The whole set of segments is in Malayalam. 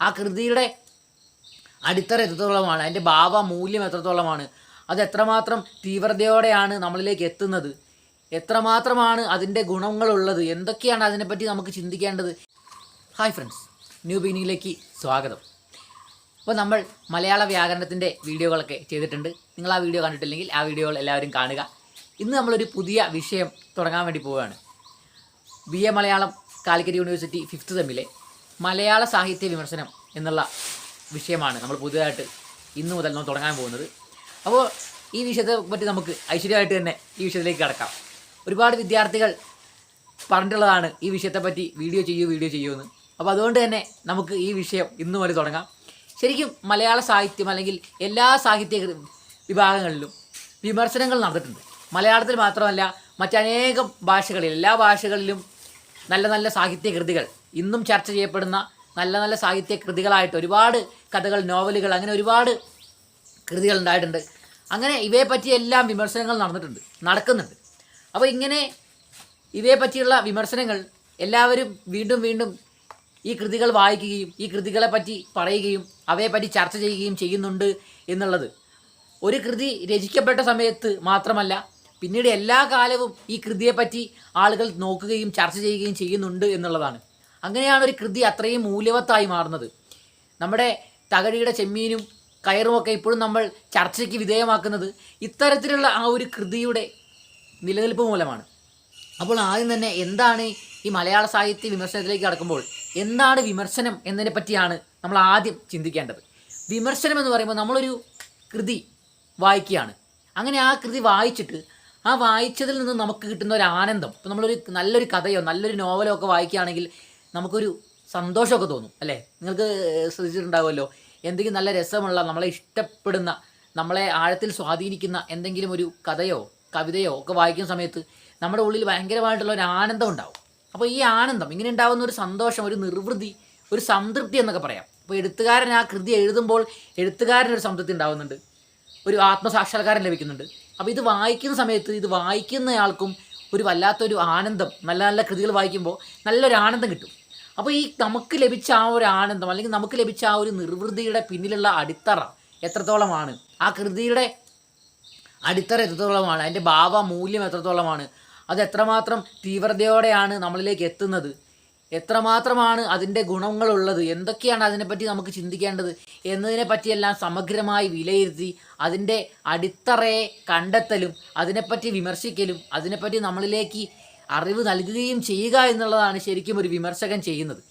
ആ കൃതിയുടെ അടിത്തറ എത്രത്തോളമാണ് അതിന്റെ ഭാവ മൂല്യം എത്രത്തോളമാണ് അത് എത്രമാത്രം തീവ്രതയോടെയാണ് നമ്മളിലേക്ക് എത്തുന്നത് എത്രമാത്രമാണ് അതിന്റെ ഗുണങ്ങളുള്ളത് എന്തൊക്കെയാണ് അതിനെപ്പറ്റി നമുക്ക് ചിന്തിക്കേണ്ടത്. ഹായ് ഫ്രണ്ട്സ് ന്യൂ ബിഗിനിങ്ങിലേക്ക് സ്വാഗതം. അപ്പോൾ നമ്മൾ മലയാള വ്യാകരണത്തിന്റെ വീഡിയോകളൊക്കെ ചെയ്തിട്ടുണ്ട്. നിങ്ങൾ ആ വീഡിയോ കണ്ടിട്ടില്ലെങ്കിൽ ആ വീഡിയോകൾ എല്ലാവരും കാണുക. ഇന്ന് നമ്മളൊരു പുതിയ വിഷയം തുടങ്ങാൻ വേണ്ടി പോവുകയാണ്. B A Malayalam Calicut university fifth സെമ്മിലെ മലയാള സാഹിത്യ വിമർശനം എന്നുള്ള വിഷയമാണ് നമ്മൾ പുതിയതായിട്ട് ഇന്നു മുതൽ നമ്മൾ തുടങ്ങാൻ പോകുന്നത്. അപ്പോൾ ഈ വിഷയത്തെ പറ്റി നമുക്ക് ഐശ്വര്യമായിട്ട് തന്നെ ഈ വിഷയത്തിലേക്ക് കിടക്കാം. ഒരുപാട് വിദ്യാർത്ഥികൾ പറഞ്ഞിട്ടുള്ളതാണ് ഈ വിഷയത്തെ പറ്റി വീഡിയോ ചെയ്യൂ വീഡിയോ ചെയ്യൂ എന്ന്. അപ്പോൾ അതുകൊണ്ട് തന്നെ നമുക്ക് ഈ വിഷയം ഇന്നു മുതൽ തുടങ്ങാം. ശരിക്കും മലയാള സാഹിത്യം അല്ലെങ്കിൽ എല്ലാ സാഹിത്യ വിഭാഗങ്ങളിലും വിമർശനങ്ങൾ നടന്നിട്ടുണ്ട്. മലയാളത്തിൽ മാത്രമല്ല മറ്റനേകം ഭാഷകളിൽ എല്ലാ ഭാഷകളിലും നല്ല നല്ല സാഹിത്യ കൃതികൾ ഇന്നും ചർച്ച ചെയ്യപ്പെടുന്ന നല്ല നല്ല സാഹിത്യ കൃതികളായിട്ട് ഒരുപാട് കഥകൾ നോവലുകൾ അങ്ങനെ ഒരുപാട് കൃതികൾ ഉണ്ടായിട്ടുണ്ട്. അങ്ങനെ ഇവയെ പറ്റിയെല്ലാം വിമർശനങ്ങൾ നടന്നിട്ടുണ്ട് നടക്കുന്നുണ്ട്. അപ്പോൾ ഇങ്ങനെ ഇവയെ പറ്റിയുള്ള വിമർശനങ്ങൾ എല്ലാവരും വീണ്ടും വീണ്ടും ഈ കൃതികൾ വായിക്കുകയും ഈ കൃതികളെ പറ്റി പറയുകയും അവയെ പറ്റി ചർച്ച ചെയ്യുകയും ചെയ്യുന്നുണ്ട് എന്നുള്ളത്. ഒരു കൃതി രചിക്കപ്പെട്ട സമയത്ത് മാത്രമല്ല പിന്നീട് എല്ലാ കാലവും ഈ കൃതിയെപ്പറ്റി ആളുകൾ നോക്കുകയും ചർച്ച ചെയ്യുകയും ചെയ്യുന്നുണ്ട് എന്നുള്ളതാണ്. അങ്ങനെയാണ് ഒരു കൃതി അത്രയും മൂല്യവത്തായി മാറുന്നത്. നമ്മുടെ തകഴിയുടെ ചെമ്മീനും കയറുമൊക്കെ ഇപ്പോഴും നമ്മൾ ചർച്ചയ്ക്ക് വിധേയമാക്കുന്നത് ഇത്തരത്തിലുള്ള ആ ഒരു കൃതിയുടെ നിലനിൽപ്പ് മൂലമാണ്. അപ്പോൾ ആദ്യം തന്നെ എന്താണ് ഈ മലയാള സാഹിത്യ വിമർശനത്തിലേക്ക് കടക്കുമ്പോൾ എന്താണ് വിമർശനം എന്നതിനെ പറ്റിയാണ് നമ്മൾ ആദ്യം ചിന്തിക്കേണ്ടത്. വിമർശനം എന്ന് പറയുമ്പോൾ നമ്മളൊരു കൃതി വായിക്കുകയാണ്. അങ്ങനെ ആ കൃതി വായിച്ചിട്ട് ആ വായിച്ചതിൽ നിന്ന് നമുക്ക് കിട്ടുന്ന ഒരു ആനന്ദം. ഇപ്പം നമ്മളൊരു നല്ലൊരു കഥയോ നല്ലൊരു നോവലോ ഒക്കെ വായിക്കുകയാണെങ്കിൽ നമുക്കൊരു സന്തോഷമൊക്കെ തോന്നും അല്ലേ? നിങ്ങൾക്ക് ശ്രദ്ധിച്ചിട്ടുണ്ടാവുമല്ലോ? എന്തെങ്കിലും നല്ല രസമുള്ള നമ്മളെ ഇഷ്ടപ്പെടുന്ന നമ്മളെ ആഴത്തിൽ സ്വാധീനിക്കുന്ന എന്തെങ്കിലും ഒരു കഥയോ കവിതയോ ഒക്കെ വായിക്കുന്ന സമയത്ത് നമ്മുടെ ഉള്ളിൽ ഭയങ്കരമായിട്ടുള്ള ഒരു ആനന്ദം ഉണ്ടാവും. അപ്പോൾ ഈ ആനന്ദം ഇങ്ങനെ ഉണ്ടാകുന്ന ഒരു സന്തോഷം ഒരു നിർവൃതി ഒരു സംതൃപ്തി എന്നൊക്കെ പറയാം. അപ്പോൾ എഴുത്തുകാരൻ ആ കൃതി എഴുതുമ്പോൾ എഴുത്തുകാരൻ ഒരു സംതൃപ്തി ഉണ്ടാകുന്നുണ്ട് ഒരു ആത്മസാക്ഷാത്കാരം ലഭിക്കുന്നുണ്ട്. അപ്പോൾ ഇത് വായിക്കുന്ന സമയത്ത് ഇത് വായിക്കുന്നയാൾക്കും ഒരു വല്ലാത്തൊരു ആനന്ദം നല്ല നല്ല കൃതികൾ വായിക്കുമ്പോൾ നല്ലൊരു ആനന്ദം കിട്ടും. അപ്പോൾ ഈ നമുക്ക് ലഭിച്ച ആ ഒരു ആനന്ദം അല്ലെങ്കിൽ നമുക്ക് ലഭിച്ച ആ ഒരു നിർവൃതിയുടെ പിന്നിലുള്ള അടിത്തറ എത്രത്തോളമാണ്? ആ കൃതിയുടെ അടിത്തറ എത്രത്തോളമാണ്? അതിന്റെ ഭാവ മൂല്യം എത്രത്തോളമാണ്? അത് എത്രമാത്രം തീവ്രതയോടെയാണ് നമ്മളിലേക്ക് എത്തുന്നത്? എത്രമാത്രമാണ് അതിന്റെ ഗുണങ്ങളുള്ളത്? എന്തൊക്കെയാണ് അതിനെപ്പറ്റി നമുക്ക് ചിന്തിക്കേണ്ടത്? എന്നതിനെ പറ്റിയെല്ലാം സമഗ്രമായി വിലയിരുത്തി അതിന്റെ അടിത്തറയെ കണ്ടെത്തലും അതിനെപ്പറ്റി വിമർശിക്കലും അതിനെപ്പറ്റി നമ്മളിലേക്ക് അറിവ് നൽകുകയും ചെയ്യുക എന്നുള്ളതാണ് ശരിക്കും ഒരു വിമർശകൻ ചെയ്യുന്നത്.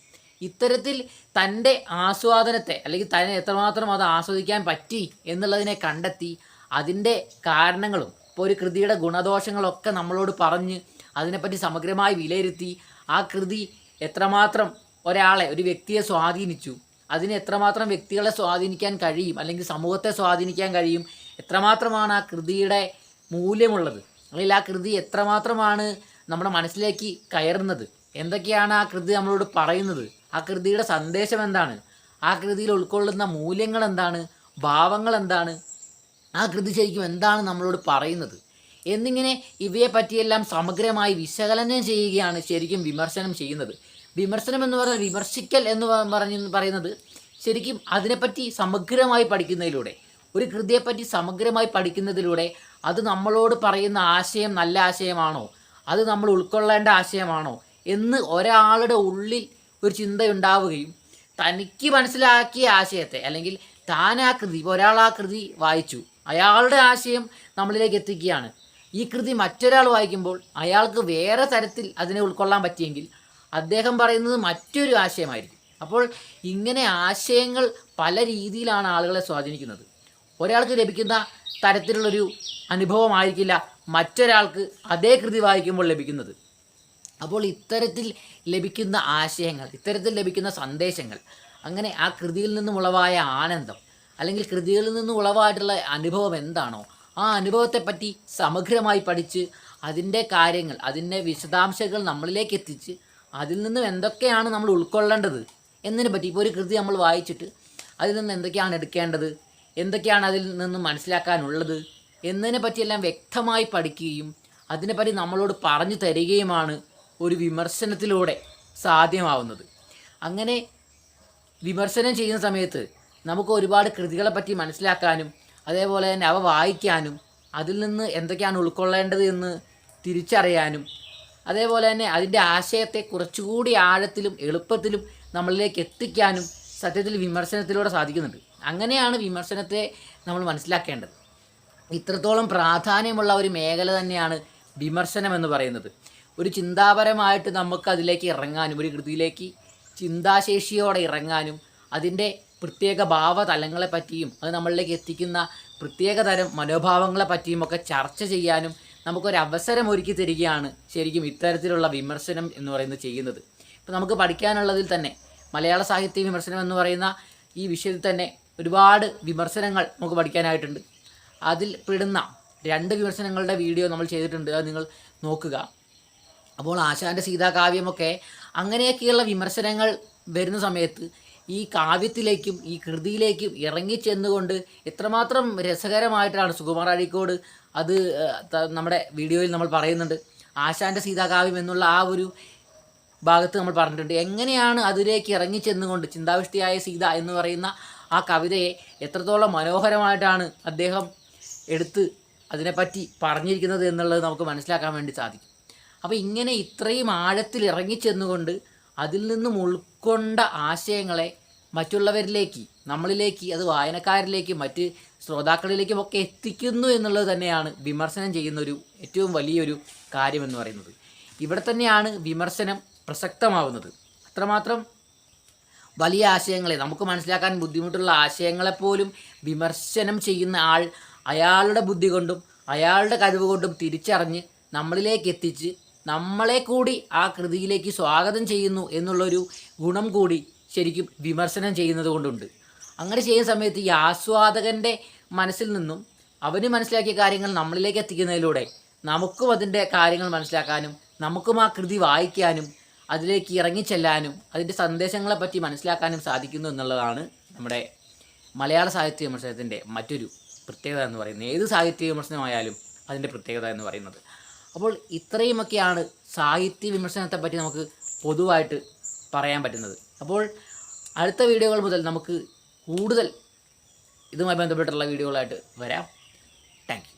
ഇത്തരത്തിൽ തന്റെ ആസ്വാദനത്തെ അല്ലെങ്കിൽ തന്നെ എത്രമാത്രം അത് ആസ്വദിക്കാൻ പറ്റി എന്നുള്ളതിനെ കണ്ടെത്തി അതിന്റെ കാരണങ്ങളും ഇപ്പോൾ ഒരു കൃതിയുടെ ഗുണദോഷങ്ങളൊക്കെ നമ്മളോട് പറഞ്ഞ് അതിനെപ്പറ്റി സമഗ്രമായി വിലയിരുത്തി ആ കൃതി എത്രമാത്രം ഒരാളെ ഒരു വ്യക്തിയെ സ്വാധീനിച്ചു അതിന് എത്രമാത്രം വ്യക്തികളെ സ്വാധീനിക്കാൻ കഴിയും അല്ലെങ്കിൽ സമൂഹത്തെ സ്വാധീനിക്കാൻ കഴിയും എത്രമാത്രമാണ് ആ കൃതിയുടെ മൂല്യമുള്ളത്? അല്ലെങ്കിൽ ആ കൃതി എത്രമാത്രമാണ് നമ്മുടെ മനസ്സിലേക്ക് കയറുന്നത്? എന്തൊക്കെയാണ് ആ കൃതി നമ്മളോട് പറയുന്നത്? ആ കൃതിയുടെ സന്ദേശം എന്താണ്? ആ കൃതിയിൽ ഉൾക്കൊള്ളുന്ന മൂല്യങ്ങൾ എന്താണ്? ഭാവങ്ങൾ എന്താണ്? ആ കൃതി ശരിക്കും എന്താണ് നമ്മളോട് പറയുന്നത്? എന്നിങ്ങനെ ഇവയെ പറ്റിയെല്ലാം സമഗ്രമായി വിശകലനം ചെയ്യുകയാണ് ശരിക്കും വിമർശനം ചെയ്യുന്നത്. വിമർശനം എന്ന് പറഞ്ഞാൽ വിമർശിക്കൽ എന്ന് പറഞ്ഞ് പറയുന്നത് ശരിക്കും അതിനെപ്പറ്റി സമഗ്രമായി പഠിക്കുന്നതിലൂടെ ഒരു കൃതിയെപ്പറ്റി സമഗ്രമായി പഠിക്കുന്നതിലൂടെ അത് നമ്മളോട് പറയുന്ന ആശയം നല്ല ആശയമാണോ അത് നമ്മൾ ഉൾക്കൊള്ളേണ്ട ആശയമാണോ എന്ന് ഒരാളുടെ ഉള്ളിൽ ഒരു ചിന്തയുണ്ടാവുകയും തനിക്ക് മനസ്സിലാക്കിയ ആശയത്തെ അല്ലെങ്കിൽ താൻ ആ കൃതി ഒരാൾ ആ കൃതി വായിച്ചു അയാളുടെ ആശയം നമ്മളിലേക്ക് എത്തിക്കുകയാണ്. ഈ കൃതി മറ്റൊരാൾ വായിക്കുമ്പോൾ അയാൾക്ക് വേറെ തരത്തിൽ അതിനെ ഉൾക്കൊള്ളാൻ പറ്റിയെങ്കിൽ അദ്ദേഹം പറയുന്നത് മറ്റൊരു ആശയമായിരിക്കും. അപ്പോൾ ഇങ്ങനെ ആശയങ്ങൾ പല രീതിയിലാണ് ആളുകളെ സ്വാധീനിക്കുന്നത്. ഒരാൾക്ക് ലഭിക്കുന്ന തരത്തിലുള്ളൊരു അനുഭവമായിരിക്കില്ല മറ്റൊരാൾക്ക് അതേ കൃതി വായിക്കുമ്പോൾ ലഭിക്കുന്നത്. അപ്പോൾ ഇത്തരത്തിൽ ലഭിക്കുന്ന ആശയങ്ങൾ ഇത്തരത്തിൽ ലഭിക്കുന്ന സന്ദേശങ്ങൾ അങ്ങനെ ആ കൃതിയിൽ നിന്നും ഉളവായ ആനന്ദം അല്ലെങ്കിൽ കൃതികളിൽ നിന്നും ഉളവായിട്ടുള്ള അനുഭവം എന്താണോ ആ അനുഭവത്തെപ്പറ്റി സമഗ്രമായി പഠിച്ച് അതിന്റെ കാര്യങ്ങൾ അതിന്റെ വിശദാംശങ്ങൾ നമ്മളിലേക്ക് എത്തിച്ച് അതിൽ നിന്നും എന്തൊക്കെയാണ് നമ്മൾ ഉൾക്കൊള്ളേണ്ടത് എന്നതിനെ പറ്റി ഇപ്പോൾ ഒരു കൃതി നമ്മൾ വായിച്ചിട്ട് അതിൽ നിന്ന് എന്തൊക്കെയാണ് എടുക്കേണ്ടത് എന്തൊക്കെയാണ് അതിൽ നിന്നും മനസ്സിലാക്കാനുള്ളത് എന്നതിനെ പറ്റിയെല്ലാം വ്യക്തമായി പഠിക്കുകയും അതിനെപ്പറ്റി നമ്മളോട് പറഞ്ഞു തരികയുമാണ് ഒരു വിമർശനത്തിലൂടെ സാധ്യമാവുന്നത്. അങ്ങനെ വിമർശനം ചെയ്യുന്ന സമയത്ത് നമുക്ക് ഒരുപാട് കൃതികളെ പറ്റി മനസ്സിലാക്കാനും അതേപോലെ തന്നെ അവ വായിക്കാനും അതിൽ നിന്ന് എന്തൊക്കെയാണ് ഉൾക്കൊള്ളേണ്ടത് എന്ന് തിരിച്ചറിയാനും അതേപോലെ തന്നെ അതിന്റെ ആശയത്തെ കുറച്ചുകൂടി ആഴത്തിലും എളുപ്പത്തിലും നമ്മളിലേക്ക് എത്തിക്കാനും സത്യത്തിൽ വിമർശനത്തിലൂടെ സാധിക്കുന്നുണ്ട്. അങ്ങനെയാണ് വിമർശനത്തെ നമ്മൾ മനസ്സിലാക്കേണ്ടത്. ഇത്രത്തോളം പ്രാധാന്യമുള്ള ഒരു മേഖല തന്നെയാണ് വിമർശനം എന്ന് പറയുന്നത്. ഒരു ചിന്താപരമായിട്ട് നമുക്ക് അതിലേക്ക് ഇറങ്ങാനും ഒരു കൃതിയിലേക്ക് ചിന്താശേഷിയോടെ ഇറങ്ങാനും അതിന്റെ പ്രത്യേക ഭാവതലങ്ങളെ പറ്റിയും അത് നമ്മളിലേക്ക് എത്തിക്കുന്ന പ്രത്യേക തരം മനോഭാവങ്ങളെ പറ്റിയും ഒക്കെ ചർച്ച ചെയ്യാനും നമുക്കൊരു അവസരം ഒരുക്കി തരികയാണ് ശരിക്കും ഇത്തരത്തിലുള്ള വിമർശനം എന്ന് പറയുന്നത് ചെയ്യുന്നത്. ഇപ്പം നമുക്ക് പഠിക്കാനുള്ളതിൽ തന്നെ മലയാള സാഹിത്യ വിമർശനം എന്ന് പറയുന്ന ഈ വിഷയത്തിൽ തന്നെ ഒരുപാട് വിമർശനങ്ങൾ നമുക്ക് പഠിക്കാനായിട്ടുണ്ട്. അതിൽ പെടുന്ന രണ്ട് വിമർശനങ്ങളുടെ വീഡിയോ നമ്മൾ ചെയ്തിട്ടുണ്ട് അത് നിങ്ങൾ നോക്കുക. അപ്പോൾ ആശാന്റെ സീതാകാവ്യമൊക്കെ അങ്ങനെയൊക്കെയുള്ള വിമർശനങ്ങൾ വരുന്ന സമയത്ത് ഈ കാവ്യത്തിലേക്കും ഈ കൃതിയിലേക്കും ഇറങ്ങിച്ചെന്നുകൊണ്ട് എത്രമാത്രം രസകരമായിട്ടാണ് സുകുമാർ അഴീക്കോട് അത് നമ്മുടെ വീഡിയോയിൽ നമ്മൾ പറയുന്നുണ്ട്. ആശാന്റെ സീതാകാവ്യം എന്നുള്ള ആ ഒരു ഭാഗത്ത് നമ്മൾ പറഞ്ഞിട്ടുണ്ട്. എങ്ങനെയാണ് അതിലേക്ക് ഇറങ്ങിച്ചെന്നുകൊണ്ട് ചിന്താവിഷ്ടിയായ സീത എന്ന് പറയുന്ന ആ കവിതയെ എത്രത്തോളം മനോഹരമായിട്ടാണ് അദ്ദേഹം എടുത്ത് അതിനെപ്പറ്റി പറഞ്ഞിരിക്കുന്നത് എന്നുള്ളത് നമുക്ക് മനസ്സിലാക്കാൻ വേണ്ടി സാധിക്കും. അപ്പോൾ ഇങ്ങനെ ഇത്രയും ആഴത്തിൽ ഇറങ്ങിച്ചെന്നുകൊണ്ട് അതിൽ നിന്നും ഉൾക്കൊണ്ട ആശയങ്ങളെ മറ്റുള്ളവരിലേക്ക് നമ്മളിലേക്ക് അത് വായനക്കാരിലേക്ക് മറ്റ് ശ്രോതാക്കളിലേക്കും ഒക്കെ എത്തിക്കുന്നു എന്നുള്ളത് തന്നെയാണ് വിമർശനം ചെയ്യുന്ന ഒരു ഏറ്റവും വലിയൊരു കാര്യമെന്ന് പറയുന്നത്. ഇവിടെ തന്നെയാണ് വിമർശനം പ്രസക്തമാവുന്നത്. അത്രമാത്രം വലിയ ആശയങ്ങളെ നമുക്ക് മനസ്സിലാക്കാൻ ബുദ്ധിമുട്ടുള്ള ആശയങ്ങളെപ്പോലും വിമർശനം ചെയ്യുന്ന ആൾ അയാളുടെ ബുദ്ധി കൊണ്ടും അയാളുടെ കഴിവ് കൊണ്ടും തിരിച്ചറിഞ്ഞ് നമ്മളിലേക്ക് എത്തിച്ച് നമ്മളെ കൂടി ആ കൃതിയിലേക്ക് സ്വാഗതം ചെയ്യുന്നു എന്നുള്ളൊരു ഗുണം കൂടി ശരിക്കും വിമർശനം ചെയ്യുന്നത് കൊണ്ടുണ്ട്. അങ്ങനെ ചെയ്യുന്ന സമയത്ത് ഈ ആസ്വാദകന്റെ മനസ്സിൽ നിന്നും അവന് മനസ്സിലാക്കിയ കാര്യങ്ങൾ നമ്മളിലേക്ക് എത്തിക്കുന്നതിലൂടെ നമുക്കും അതിന്റെ കാര്യങ്ങൾ മനസ്സിലാക്കാനും നമുക്കും ആ കൃതി വായിക്കാനും അതിലേക്ക് ഇറങ്ങിച്ചെല്ലാനും അതിന്റെ സന്ദേശങ്ങളെ പറ്റി മനസ്സിലാക്കാനും സാധിക്കുന്നു എന്നുള്ളതാണ് നമ്മുടെ മലയാള സാഹിത്യ വിമർശനത്തിന്റെ മറ്റൊരു പ്രത്യേകത എന്ന് പറയുന്നത്. ഏത് സാഹിത്യ വിമർശനമായാലും അതിന്റെ പ്രത്യേകത എന്ന് പറയുന്നത്. അപ്പോൾ ഇത്രയുമൊക്കെയാണ് സാഹിത്യ വിമർശനത്തെ പറ്റി നമുക്ക് പൊതുവായിട്ട് പറയാൻ പറ്റുന്നത്. അപ്പോൾ അടുത്ത വീഡിയോകൾ മുതൽ നമുക്ക് കൂടുതൽ ഇതുമായി ബന്ധപ്പെട്ടുള്ള വീഡിയോകളായിട്ട് വരാം. താങ്ക്